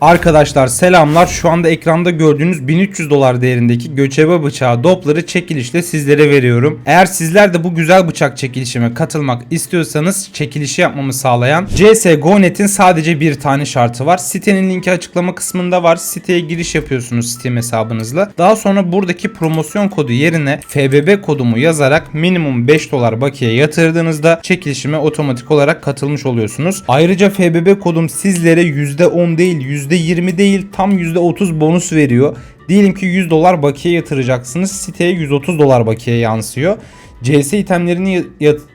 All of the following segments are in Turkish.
Arkadaşlar selamlar. Şu anda ekranda gördüğünüz 1300 dolar değerindeki göçebe bıçağı Doppler'ı çekilişle sizlere veriyorum. Eğer sizler de bu güzel bıçak çekilişime katılmak istiyorsanız çekilişi yapmamı sağlayan CSGO.net'in sadece bir tane şartı var. Sitenin linki açıklama kısmında var. Siteye giriş yapıyorsunuz Steam hesabınızla. Daha sonra buradaki promosyon kodu yerine FBB kodumu yazarak minimum 5 dolar bakiye yatırdığınızda çekilişime otomatik olarak katılmış oluyorsunuz. Ayrıca FBB kodum sizlere %10 değil %20 değil tam %30 bonus veriyor. Diyelim ki 100 dolar bakiye yatıracaksınız. Siteye 130 dolar bakiye yansıyor. CS itemlerini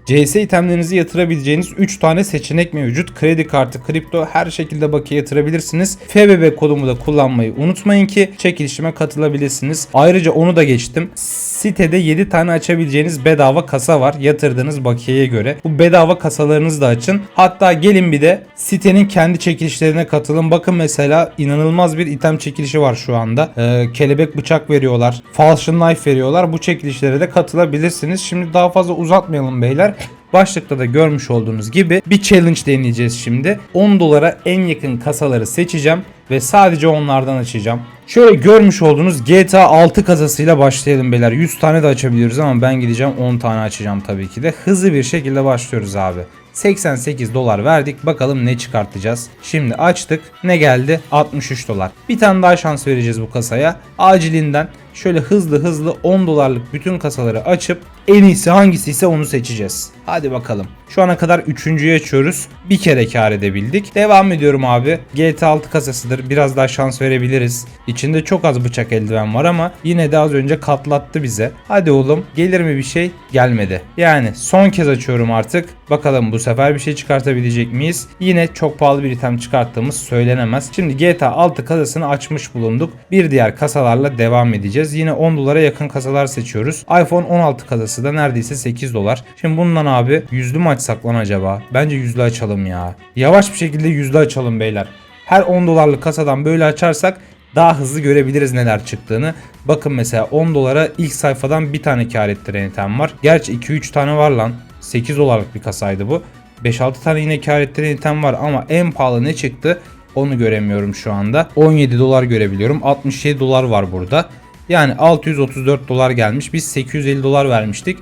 CS itemlerinizi yatırabileceğiniz 3 tane seçenek mevcut. Kredi kartı, kripto her şekilde bakiye yatırabilirsiniz. FBB kodumu da kullanmayı unutmayın ki çekilişime katılabilirsiniz. Ayrıca onu da geçtim. Sitede 7 tane açabileceğiniz bedava kasa var yatırdığınız bakiyeye göre. Bu bedava kasalarınızı da açın. Hatta gelin bir de sitenin kendi çekilişlerine katılın. Bakın mesela inanılmaz bir item çekilişi var şu anda. Ee, kelebek bıçak veriyorlar. Falchion knife veriyorlar. Bu çekilişlere de katılabilirsiniz. Şimdi daha fazla uzatmayalım beyler. Başlıkta da görmüş olduğunuz gibi bir challenge deneyeceğiz şimdi. 10 dolara en yakın kasaları seçeceğim ve sadece onlardan açacağım. Şöyle görmüş olduğunuz GTA 6 kasasıyla başlayalım beyler. 100 tane de açabiliyoruz ama ben gideceğim 10 tane açacağım tabii ki de. Hızlı bir şekilde başlıyoruz abi. 88 dolar verdik. Bakalım ne çıkartacağız. Şimdi açtık. Ne geldi? 63 dolar. Bir tane daha şans vereceğiz bu kasaya. Acilinden şöyle hızlı hızlı 10 dolarlık bütün kasaları açıp en iyisi hangisi ise onu seçeceğiz. Hadi bakalım. Şu ana kadar üçüncüyü açıyoruz. Bir kere kar edebildik. Devam ediyorum abi. GTA 6 kasasıdır. Biraz daha şans verebiliriz. İçinde çok az bıçak eldiven var ama yine de az önce katlattı bize. Hadi oğlum gelir mi bir şey? Gelmedi. Yani son kez açıyorum artık. Bakalım bu sefer bir şey çıkartabilecek miyiz? Yine çok pahalı bir item çıkarttığımız söylenemez. Şimdi GTA 6 kasasını açmış bulunduk. Bir diğer kasalarla devam edeceğiz. Yine 10 dolara yakın kasalar seçiyoruz. iPhone 16 kasası da neredeyse 8 dolar. Şimdi bundan abi yüzlü mü açsak lan acaba? Bence yüzlü açalım ya. Yavaş bir şekilde yüzlü açalım beyler. Her 10 dolarlık kasadan böyle açarsak daha hızlı görebiliriz neler çıktığını. Bakın mesela 10 dolara ilk sayfadan bir tane kar ettiren item var. Gerçi 2-3 tane var lan. 8 dolarlık bir kasaydı bu. 5-6 tane yine kar ettiren item var ama en pahalı ne çıktı onu göremiyorum şu anda. 17 dolar görebiliyorum. 67 dolar var burada. Yani 634 dolar gelmiş. Biz 850 dolar vermiştik.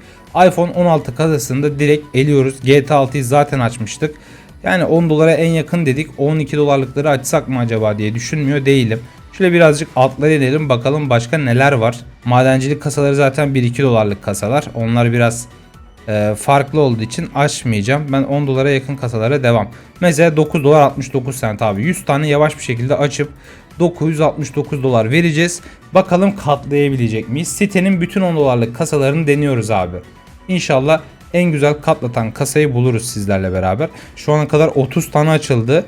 iPhone 16 kasasında direkt eliyoruz. GTA 6'yı zaten açmıştık. Yani 10 dolara en yakın dedik. 12 dolarlıkları açsak mı acaba diye düşünmüyor değilim. Şöyle birazcık altlara inelim bakalım başka neler var. Madencilik kasaları zaten 1-2 dolarlık kasalar. Onlar biraz e, farklı olduğu için açmayacağım. Ben 10 dolara yakın kasalara devam. Mesela 9 dolar 69 cent abi. 100 tane yavaş bir şekilde açıp 969 dolar vereceğiz. Bakalım katlayabilecek miyiz? Sitenin bütün 10 dolarlık kasalarını deniyoruz abi. İnşallah en güzel katlatan kasayı buluruz sizlerle beraber. Şu ana kadar 30 tane açıldı.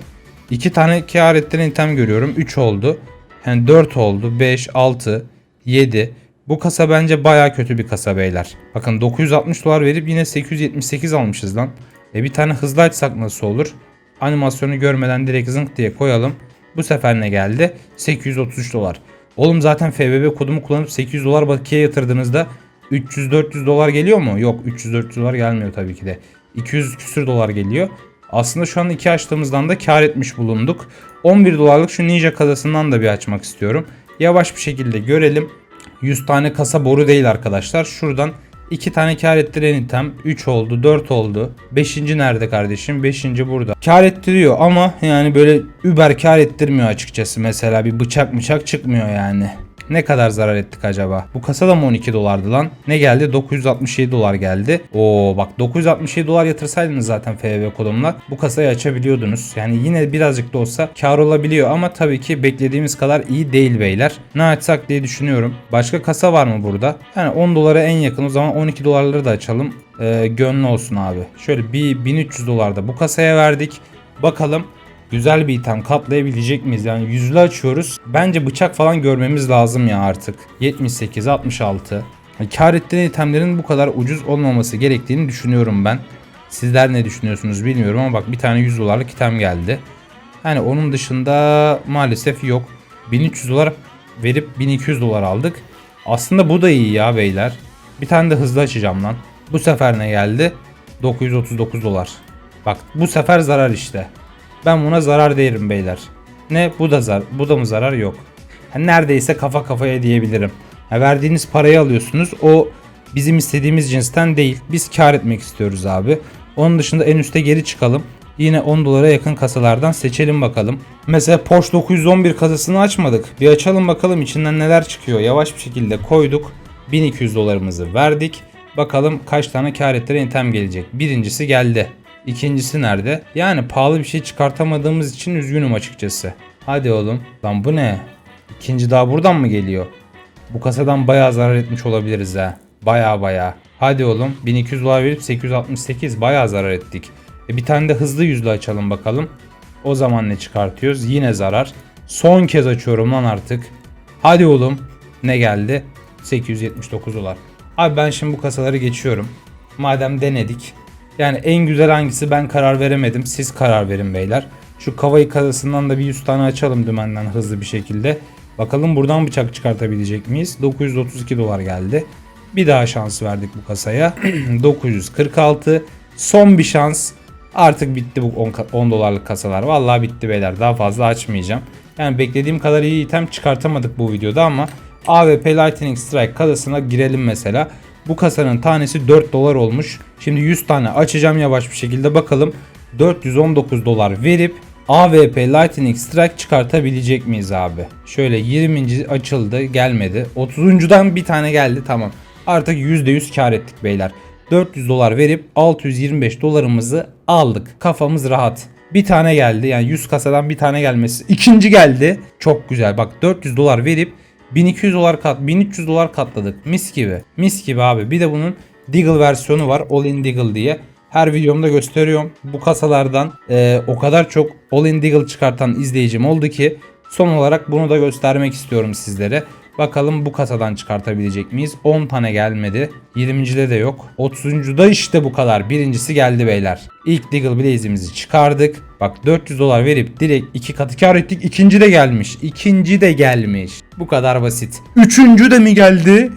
2 tane kar ettiren item görüyorum. 3 oldu. Yani 4 oldu. 5, 6, 7. Bu kasa bence baya kötü bir kasa beyler. Bakın 960 dolar verip yine 878 almışız lan. E bir tane hızlı açsak nasıl olur? Animasyonu görmeden direkt zınk diye koyalım. Bu sefer ne geldi? 833 dolar. Oğlum zaten FBB kodumu kullanıp 800 dolar bakiye yatırdığınızda 300-400 dolar geliyor mu? Yok 300-400 dolar gelmiyor tabii ki de. 200 küsür dolar geliyor. Aslında şu an iki açtığımızdan da kar etmiş bulunduk. 11 dolarlık şu ninja kasasından da bir açmak istiyorum. Yavaş bir şekilde görelim. 100 tane kasa boru değil arkadaşlar. Şuradan 2 tane kar ettiren item 3 oldu 4 oldu. 5. nerede kardeşim? 5. burada. Kar ettiriyor ama yani böyle über kar ettirmiyor açıkçası. Mesela bir bıçak bıçak çıkmıyor yani. Ne kadar zarar ettik acaba? Bu kasa da mı 12 dolardı lan? Ne geldi? 967 dolar geldi. Oo bak 967 dolar yatırsaydınız zaten FB kodumla bu kasayı açabiliyordunuz. Yani yine birazcık da olsa kar olabiliyor ama tabii ki beklediğimiz kadar iyi değil beyler. Ne açsak diye düşünüyorum. Başka kasa var mı burada? Yani 10 dolara en yakın o zaman 12 dolarları da açalım. Ee, gönlü olsun abi. Şöyle bir 1300 dolarda bu kasaya verdik. Bakalım güzel bir item katlayabilecek miyiz? Yani yüzlü açıyoruz. Bence bıçak falan görmemiz lazım ya artık. 78, 66. Yani kar ettiğin itemlerin bu kadar ucuz olmaması gerektiğini düşünüyorum ben. Sizler ne düşünüyorsunuz bilmiyorum ama bak bir tane 100 dolarlık item geldi. Yani onun dışında maalesef yok. 1300 dolar verip 1200 dolar aldık. Aslında bu da iyi ya beyler. Bir tane de hızlı açacağım lan. Bu sefer ne geldi? 939 dolar. Bak bu sefer zarar işte. Ben buna zarar derim beyler. Ne bu da zar bu da mı zarar yok. Yani neredeyse kafa kafaya diyebilirim. Ha, verdiğiniz parayı alıyorsunuz. O bizim istediğimiz cinsten değil. Biz kar etmek istiyoruz abi. Onun dışında en üste geri çıkalım. Yine 10 dolara yakın kasalardan seçelim bakalım. Mesela Porsche 911 kasasını açmadık. Bir açalım bakalım içinden neler çıkıyor. Yavaş bir şekilde koyduk. 1200 dolarımızı verdik. Bakalım kaç tane kar ettiren item gelecek. Birincisi geldi. İkincisi nerede? Yani pahalı bir şey çıkartamadığımız için üzgünüm açıkçası. Hadi oğlum. Lan bu ne? İkinci daha buradan mı geliyor? Bu kasadan bayağı zarar etmiş olabiliriz ha. Bayağı bayağı. Hadi oğlum 1200 dolar verip 868 bayağı zarar ettik. E bir tane de hızlı yüzlü açalım bakalım. O zaman ne çıkartıyoruz? Yine zarar. Son kez açıyorum lan artık. Hadi oğlum. Ne geldi? 879 dolar. Abi ben şimdi bu kasaları geçiyorum. Madem denedik. Yani en güzel hangisi ben karar veremedim. Siz karar verin beyler. Şu kavayı kasasından da bir 100 tane açalım dümenden hızlı bir şekilde. Bakalım buradan bıçak çıkartabilecek miyiz? 932 dolar geldi. Bir daha şans verdik bu kasaya. 946. Son bir şans. Artık bitti bu 10, ka- 10 dolarlık kasalar. Vallahi bitti beyler. Daha fazla açmayacağım. Yani beklediğim kadar iyi item çıkartamadık bu videoda ama AWP Lightning Strike kasasına girelim mesela. Bu kasanın tanesi 4 dolar olmuş. Şimdi 100 tane açacağım yavaş bir şekilde bakalım. 419 dolar verip AWP Lightning Strike çıkartabilecek miyiz abi? Şöyle 20. açıldı gelmedi. 30.dan bir tane geldi tamam. Artık %100 kar ettik beyler. 400 dolar verip 625 dolarımızı aldık. Kafamız rahat. Bir tane geldi yani 100 kasadan bir tane gelmesi. İkinci geldi. Çok güzel bak 400 dolar verip 1200 dolar kat 1300 dolar katladık. Mis gibi. Mis gibi abi. Bir de bunun Deagle versiyonu var. All in Deagle diye. Her videomda gösteriyorum. Bu kasalardan e, o kadar çok All in Deagle çıkartan izleyicim oldu ki son olarak bunu da göstermek istiyorum sizlere. Bakalım bu kasadan çıkartabilecek miyiz? 10 tane gelmedi. 20.de de yok. 30.da işte bu kadar. Birincisi geldi beyler. İlk Deagle Blaze'imizi çıkardık. Bak 400 dolar verip direkt iki katı kar ettik. İkinci de gelmiş. İkinci de gelmiş. Bu kadar basit. Üçüncü de mi geldi?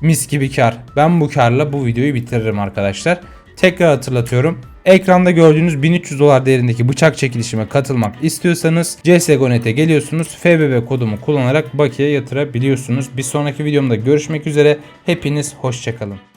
Mis gibi kar. Ben bu karla bu videoyu bitiririm arkadaşlar. Tekrar hatırlatıyorum. Ekranda gördüğünüz 1300 dolar değerindeki bıçak çekilişime katılmak istiyorsanız CSGO.net'e geliyorsunuz. FBB kodumu kullanarak bakiye yatırabiliyorsunuz. Bir sonraki videomda görüşmek üzere. Hepiniz hoşçakalın.